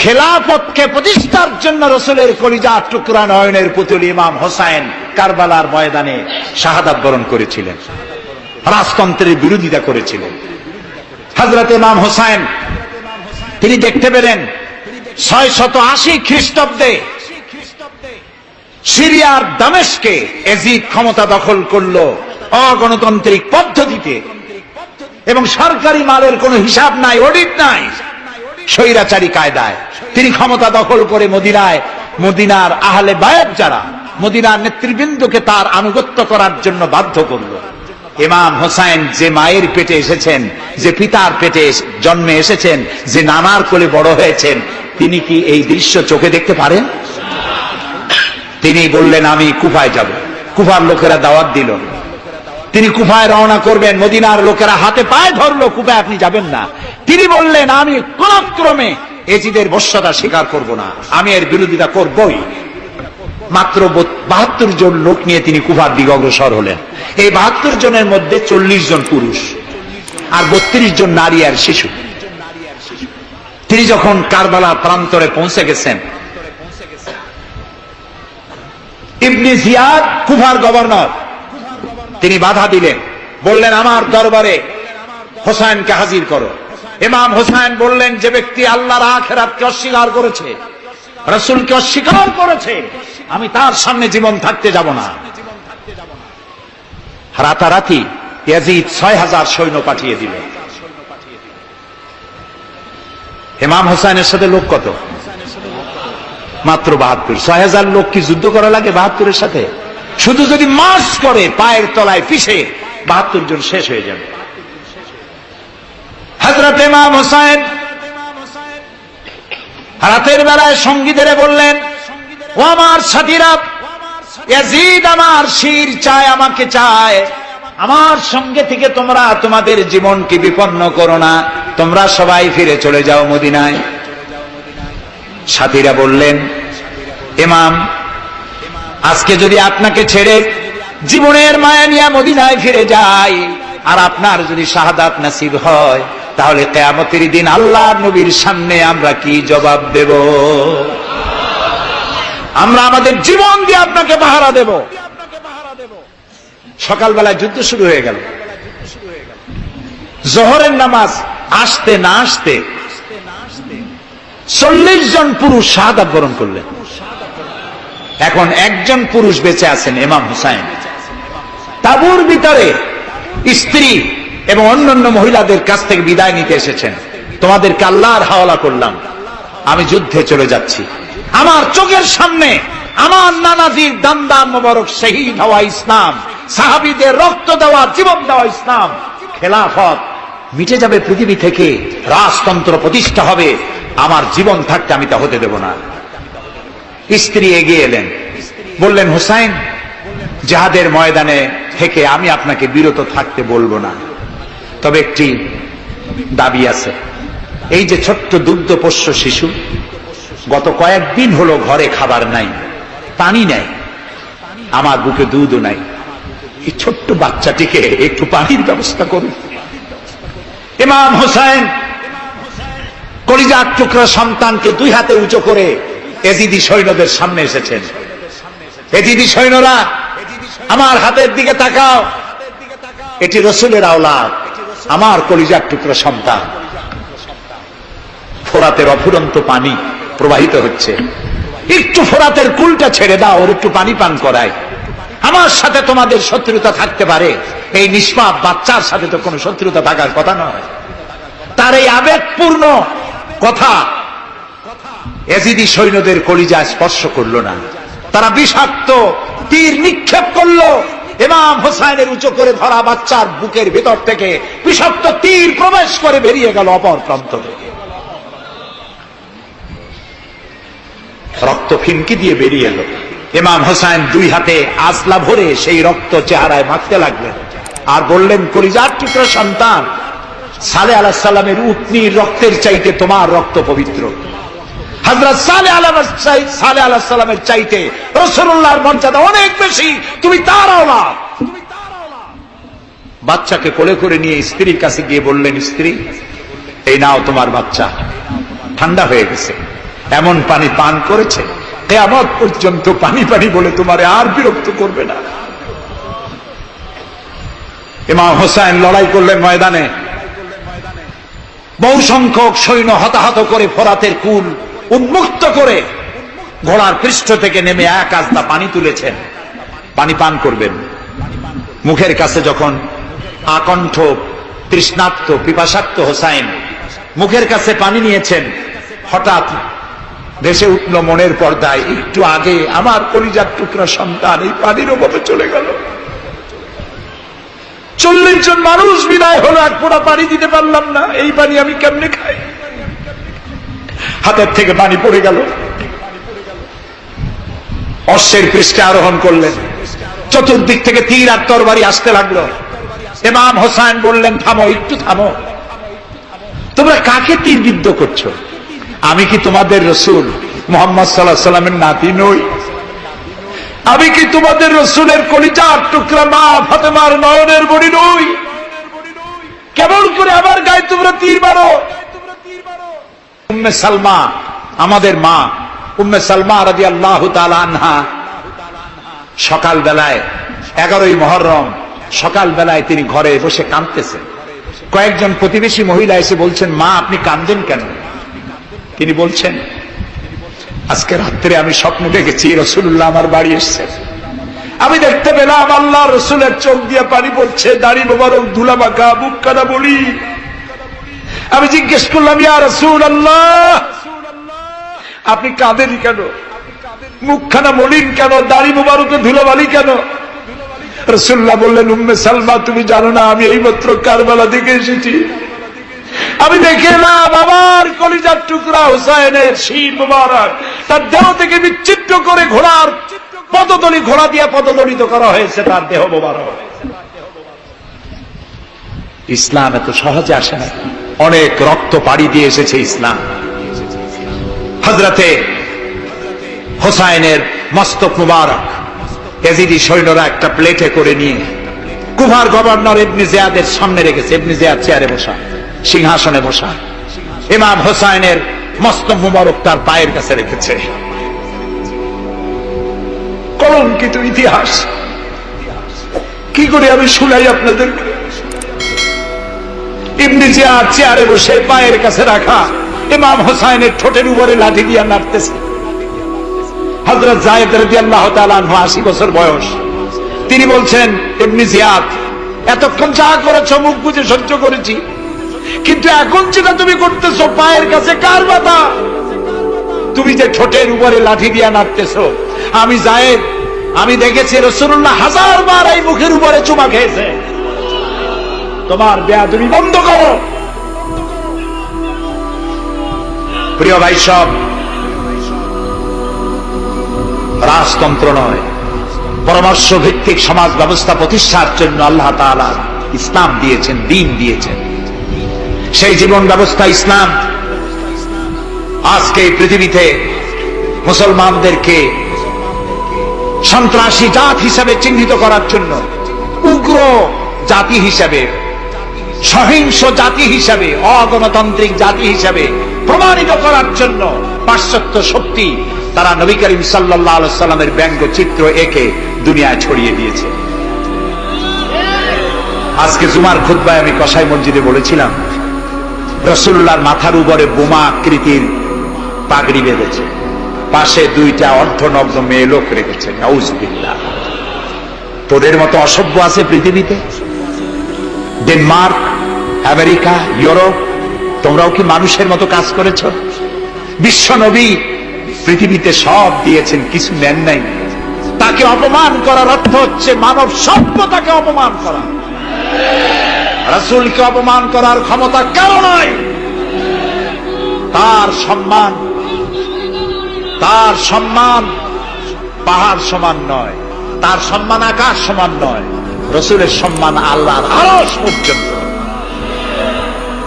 খেলাফতকে প্রতিষ্ঠার জন্য রসুলের কলিজা টুকরা নয়নের পুতুল ইমাম হোসাইন কারবালার ময়দানে শাহাদাত বরণ করেছিলেন। রাজতন্ত্রের বিরোধিতা করেছিলেন। হজরত ইমাম হোসাইন, তিনি দেখতে পেলেন ছয় শত আশি খ্রিস্টাব্দে সিরিয়ার দামেশকে এজিদ ক্ষমতা দখল করল অগণতান্ত্রিক পদ্ধতিতে এবং সরকারি মালের কোনো হিসাব নাই, অডিট নাই। স্বৈরাচারী কায়দায়। তিনি ক্ষমতা দখল করে মদিনায়, মদিনার আহলে বায়ত যারা, মদিনার নেতৃবৃন্দকে তার আনুগত্য করার জন্য বাধ্য করল। ইমাম হোসাইন যে মায়ের পেটে এসেছেন, যে পিতার পেটে জন্মে এসেছেন, যে নানার কোলে বড় হয়েছেন, তিনি কি এই দৃশ্য চোখে দেখতে পারেন? তিনি বললেন, আমি কুফায় যাব। কুফার লোকেরা দাওয়াত দিল। তিনি কুফায় রওনা করবেন, মদিনার লোকেরা হাতে পায়ে ধরলো কুফায় আপনি যাবেন না। তিনি বললেন, আমি কোন ক্রমে এজিদের বশ্যতা স্বীকার করব না, আমি এর বিরোধিতা করবই। মাত্র বাহাত্তর জন লোক নিয়ে তিনি কুফার দিকে অগ্রসর হলেন। এই বাহাত্তর জনের মধ্যে চল্লিশ জন পুরুষ আর বত্রিশ জন নারী আর শিশু। তিনি যখন কারবালা প্রান্তরে পৌঁছে গেছেন, ইবনি জিয়াদ কুফার গভর্নর তিনি বাধা দিলেন। বললেন, আমার দরবারে হোসাইনকে হাজির করো। ইমাম হোসাইন বললেন, যে ব্যক্তি আল্লাহর আখেরাতকে অস্বীকার করেছে, রসুলকে অস্বীকার করেছে, আমি তার সামনে জীবন থাকতে যাব না। রাতারাতি ইয়াজিদ ছয় হাজার সৈন্য পাঠিয়ে দিল। ইমাম হোসাইনের সাথে লোক কত? মাত্র বাহাত্তর। ছয় হাজার লোক কি যুদ্ধ করা লাগে বাহাত্তরের সাথে? শুধু যদি মাস করে পায়ের তলায় পিছে বাহাত্তর জন শেষ হয়ে যাবে। হজরত ইমাম হোসাইন রাতের বেলায় সঙ্গীদের বললেন, ও আমার সাথীরা আমার শির চায়, আমাকে চায়। আমার সঙ্গে থেকে তোমরা তোমাদের জীবনকে বিপন্ন করো না। তোমরা সবাই ফিরে চলে যাও মদিনায়। সাথীরা বললেন, ইমাম আজকে যদি আপনাকে ছেড়ে জীবনের মায়া নিয়ে মদিনায় ফিরে যাই, আর আপনার যদি শাহাদাত নাসিব হয়, তাহলে কেয়ামতের দিন আল্লাহ নবীর সামনে আমরা কি জবাব দেব? আমরা আমাদের জীবন দিয়ে আপনাকে পাহারা দেব। সকালবেলায় যুদ্ধ শুরু হয়ে গেল। জোহরের নামাজ আসতে না আসতে চল্লিশ জন পুরুষ শাহাদাত বরণ করলেন। এখন একজন পুরুষ বেঁচে আছেন ইমাম হুসাইন। তাবুর ভিতরে স্ত্রী এবং অন্যান্য মহিলাদের কাছ থেকে বিদায় নিতে এসেছেন। তোমাদেরকে আল্লাহর হাওলা করলাম। আমি যুদ্ধে চলে যাচ্ছি। আমার চোখের সামনে আমার নানাজির দান্দান মোবারক শহীদ হওয়া ইসলাম, সাহাবিদের রক্ত দেওয়া, জীবন দেওয়া ইসলাম, খেলাফত মিটে যাবে পৃথিবী থেকে, রাজতন্ত্র প্রতিষ্ঠা হবে। আমার জীবন থাকতে আমি তা হতে দেব না। স্ত্রী এগিয়ে এলেন। বললেন, হুসাইন, জাহাদের ময়দানে থেকে আমি আপনাকে বিরত থাকতে বলব না। তবে একটি দাবি আছে। এই যে ছোট্ট দুগ্ধ পোষ্য শিশু, গত কয়েকদিন হলো ঘরে খাবার নাই, পানি নাই, আমার বুকে দুধও নাই। এই ছোট্ট বাচ্চাটিকে একটু পানির ব্যবস্থা করুন। ইমাম হোসাইন কলিজার টুকরা সন্তানকে দুই হাতে উঁচু করে এদিদি সৈন্যদের সামনে এসেছেন। এদিদি সৈন্যরা, আমার হাতের দিকে তাকাও। এটি রসুলের আওলাদ, আমার কলিজার টুকরা সন্তান। ফোরাতের অফুরন্ত পানি প্রবাহিত হচ্ছে। একটু ফোরাতের কুলটা ছেড়ে দাও, ওর একটু পানি পান করায়। আমার সাথে তোমাদের শত্রুতা থাকতে পারে। এই নিষ্পাপ বাচ্চার সাথে তো কোনো শত্রুতা থাকার কথা নয়। তার এই আবেগপূর্ণ কথা এজিদি সৈন্যদের কলিজা স্পর্শ করল না। তারা বিষাক্ত, তীর নিক্ষেপ করল। ইমাম হোসাইনের উঁচু করে ধরা বাচ্চার বুকের ভেতর থেকে বিষাক্ত তীর প্রবেশ করে বেরিয়ে গেল অপর প্রান্ত রক্ত ফিনকি দিয়ে বেরিয়ে এলো। এমাম হোসাইন দুই হাতে আসলা ভরে সেই রক্ত চেহারায় মাখতে লাগলেন আর বললেন, কলিজার টুকরো সন্তান, সালে আলাহ সাল্লামের উটনির রক্তের চাইতে তোমার রক্ত পবিত্র। হজরত সালে সালে আলাহ সাল্লামের চাইতে রসুল্লাহর মর্যাদা অনেক বেশি। তুমি তার আওলাদ বাচ্চাকে কোলে করে নিয়ে স্ত্রীর কাছে গিয়ে বললেন, স্ত্রী, এই নাও তোমার বাচ্চা। ঠান্ডা হয়ে গেছে। এমন পানি পান করেছে, কেয়ামত পর্যন্ত পানি পানি বলে তোমারে আর বিরক্ত করবে না। ইমাম হোসাইন লড়াই করলেন ময়দানে। বহু সংখ্যক সৈন্য হতাহত করে ফোরাতের কুল উন্মুক্ত করে ঘোড়ার পৃষ্ঠ থেকে নেমে এক আস্তা পানি তুলেছেন। পানি পান করবেন। মুখের কাছে যখন আকণ্ঠ তৃষ্ণাত্ম পিপাসাক্ত হোসাইন মুখের কাছে পানি নিয়েছেন, হঠাৎ দেশে উঠল মনের পর্দায়, একটু আগে আমার কলিজার টুকরা সন্তান এই পানির অভাবে চলে গেল। চল্লিশ জন মানুষ বিদায় হলো, এক ফোঁটা পানি দিতে পারলাম না। এই পানি আমি কেমনে খাই? হাতের থেকে পানি পড়ে গেল। অশ্বের পৃষ্ঠে আরোহণ করলেন। চতুর্দিক থেকে তীর আর তরবারি আসতে লাগল। ইমাম হোসাইন বললেন, থামো, একটু থামো। তোমরা কাকে তীর বিদ্ধ করছ? আমি কি তোমাদের রসুল? মোহাম্মদ সাল্লাহ সাল্লামের নাতি নই। আমি কি তোমাদের রসুলের কলিজার টুকরা মা ফাতেমার নয়নের বড়ি নই? কেমন করে আমার গায়ে তোমরা তীর মারো? উম্মে সালমা, আমাদের মা, উম্মে সালমা রাজি আল্লাহ আনহা। সকাল বেলায় এগারোই মহরম সকাল বেলায় তিনি ঘরে বসে কাঁদতেছেন। কয়েকজন প্রতিবেশী মহিলা এসে বলছেন, মা, আপনি কান্দেন কেন? তিনি বলছেন, আজকে রাত্রে আমি স্বপ্ন দেখেছি রসুল্লাহ আমার বাড়ি এসছেন আমি দেখতে পেলাম আল্লাহ রসুলের চোখ দিয়ে পানি পড়ছে, দাড়ি মোবারক ধুলা মাখা বুক কাদা বলি। আমি জিজ্ঞেস করলাম, ইয়া রসুল আল্লাহ আপনি কাঁদেনি কেন? মুখখানা মলিন কেন? দাড়ি মোবারকে ধুলাবালি কেন? রসুল্লাহ বললেন, উম্মে সালমা, তুমি জানো না, আমি এই মাত্র কারবালা দেখে এসেছি। আমি দেখে এলাম, আমার কলিজার টুকরা হুসাইনের শির মুবারক। তার দেহ থেকে বিচ্ছিন্ন করে ঘোড়ার পদতলি ঘোড়া দিয়ে পদদলিত করা হয়েছে তার দেহ মুবারক। ইসলাম এত সহজে আসে না। অনেক রক্ত পাড়ি দিয়ে এসেছে ইসলাম। হজরতে হোসাইনের মস্তক মুবারক, এজিদি সৈন্যরা একটা প্লেটে করে নিয়ে কুভার গভর্নর ইবনি জিয়াদের সামনে রেখেছে। ইবনি জিয়াদ চেয়ারে বসা, সিংহাসনে বসা। ইমাম হোসাইনের মস্তক মুবারক তার পায়ের কাছে রেখেছে। কলঙ্কিত ইতিহাস। কি করে আমি শুনাই আপনাদের ইবনি জিয়াদ চেয়ারে বসে পায়ের কাছে রাখা ইমাম হোসাইনের ঠোঁটের উপরে লাঠি দিয়া নাড়তেছে। হজরত জায়েদ রাজি আল্লাহ আশি বছর বয়স। তিনি বলছেন এমনি জিয়াদ, এতক্ষণ যা করেছ, মুখ বুঝে সহ্য করেছি। কিন্তু এখন যেটা তুমি করতেছো, পায়ের কাছে কার বাধা তুমি যে ঠোঁটের উপরে লাঠি দিয়া নাড়তেছ। আমি জায়েদ, আমি দেখেছি রসুল্লাহ হাজার বার এই মুখের উপরে চুমা খেয়েছে। তোমার বেয়া তুমি বন্ধ করো। প্রিয় ভাই সব, রাজতন্ত্র নয় পরামর্শ ভিত্তিক সমাজ ব্যবস্থা প্রতিষ্ঠার জন্য আল্লাহ তাআলা ইসলাম দিয়েছেন, দিন দিয়েছেন। সেই জীবন ব্যবস্থা ইসলাম, আজকে পৃথিবীতে মুসলমানদেরকে সন্ত্রাসী জাত হিসাবে চিহ্নিত করার জন্য উগ্র জাতি হিসাবে সহিংস জাতি হিসাবে, অগণতান্ত্রিক জাতি হিসাবে প্রমাণিত করার জন্য পাশ্চাত্য শক্তি তারা নবী করিম সাল্লাহ সাল্লামের ব্যঙ্গ চিত্র একে দুনিয়ায় ছড়িয়ে দিয়েছে। আজকে জুমার খুদ্ায় আমি কসাই মসজিদে বলেছিলাম রসুল্লাহর মাথার উপরে বোমা আকৃতির পাগড়ি বেঁধেছে। পাশে দুইটা অর্ধনগ্ন মেয়ে লোক রেখেছে তোদের মতো অসভ্য আছে পৃথিবীতে? ডেনমার্ক আমেরিকা ইউরোপ তোমরাও কি মানুষের মতো কাজ করেছ? বিশ্ব নবী পৃথিবীতে সব দিয়েছেন, কিছু নেন নাই। তাকে অপমান করার অর্থ হচ্ছে মানব সভ্যতাকে অপমান করা। রাসুলকে অপমান করার ক্ষমতা কেন নয় তার সম্মান তার সম্মান পাহাড় সমান নয়, তার সম্মান আকাশ সমান নয়। রসুলের সম্মান পর্যন্ত।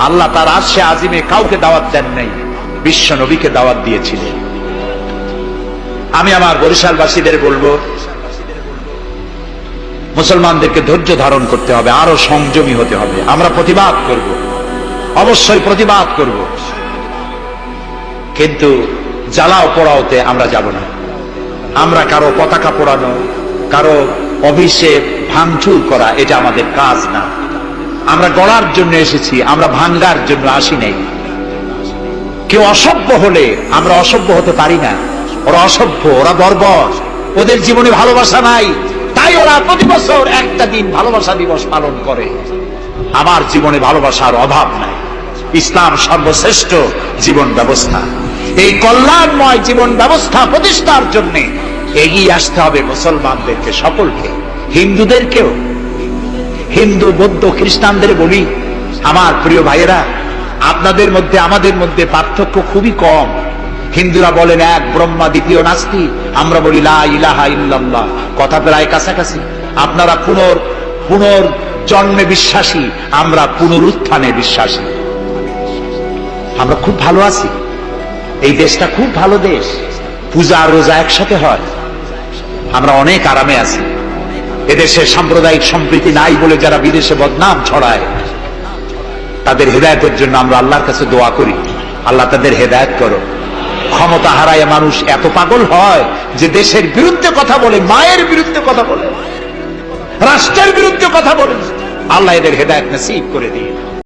আল্লাহ তার আসে আজিমে কাউকে দাওয়াত দেন নাই, বিশ্ব নবীকে দাওয়াত দিয়েছিলেন। আমি আমার বরিশালবাসীদের বলব, মুসলমানদেরকে ধৈর্য ধারণ করতে হবে, আরও সংযমী হতে হবে। আমরা প্রতিবাদ করব, অবশ্যই প্রতিবাদ করব। কিন্তু জ্বালাও পোড়াওতে আমরা যাব না। আমরা কারও পতাকা পোড়ানো, কারও অফিসে ভাঙচুর করা, এটা আমাদের কাজ না। আমরা গড়ার জন্য এসেছি, আমরা ভাঙ্গার জন্য আসি নাই। কেউ অসভ্য হলে আমরা অসভ্য হতে পারি না। ওরা অসভ্য, ওরা বর্বর, ওদের জীবনে ভালোবাসা নাই। তাই ওরা প্রতি বছর একটা দিন ভালোবাসা দিবস পালন করে। আমার জীবনে ভালোবাসার অভাব নাই। ইসলাম সর্বশ্রেষ্ঠ জীবন ব্যবস্থা। এই কল্যাণময় জীবন ব্যবস্থা প্রতিষ্ঠার জন্য এগিয়ে আসতে হবে মুসলমানদেরকে সকলকে। হিন্দুদেরকেও হিন্দু, বৌদ্ধ, খ্রিস্টানদের বলি, আমার প্রিয় ভাইয়েরা, আপনাদের মধ্যে, আমাদের মধ্যে পার্থক্য খুবই কম। হিন্দুরা বলেন, এক ব্রহ্মা, দ্বিতীয় নাস্তি। আমরা বলি, লা ইলাহা ইল্লাল্লাহ। কথা প্রায় কাছাকাছি। আপনারা পুনর পুনর জন্মে বিশ্বাসী, আমরা পুনরুত্থানে বিশ্বাসী। আমরা খুব ভালো আছি। এই দেশটা খুব ভালো দেশ। পূজা রোজা একসাথে হয়। আমরা অনেক আরামে আছি। এদেশে সাম্প্রদায়িক সম্প্রীতি নাই বলে যারা বিদেশে বদনাম ছড়ায়, তাদের হেদায়তের জন্য আমরা আল্লাহর কাছে দোয়া করি। আল্লাহ তাদের হেদায়ত করো। ক্ষমতা হারায় মানুষ এত পাগল হয় যে দেশের বিরুদ্ধে কথা বলে, মায়ের বিরুদ্ধে কথা বলে, রাষ্ট্রের বিরুদ্ধে কথা বলে। আল্লাহ এদের হেদায়ত নসিব করে দিয়ে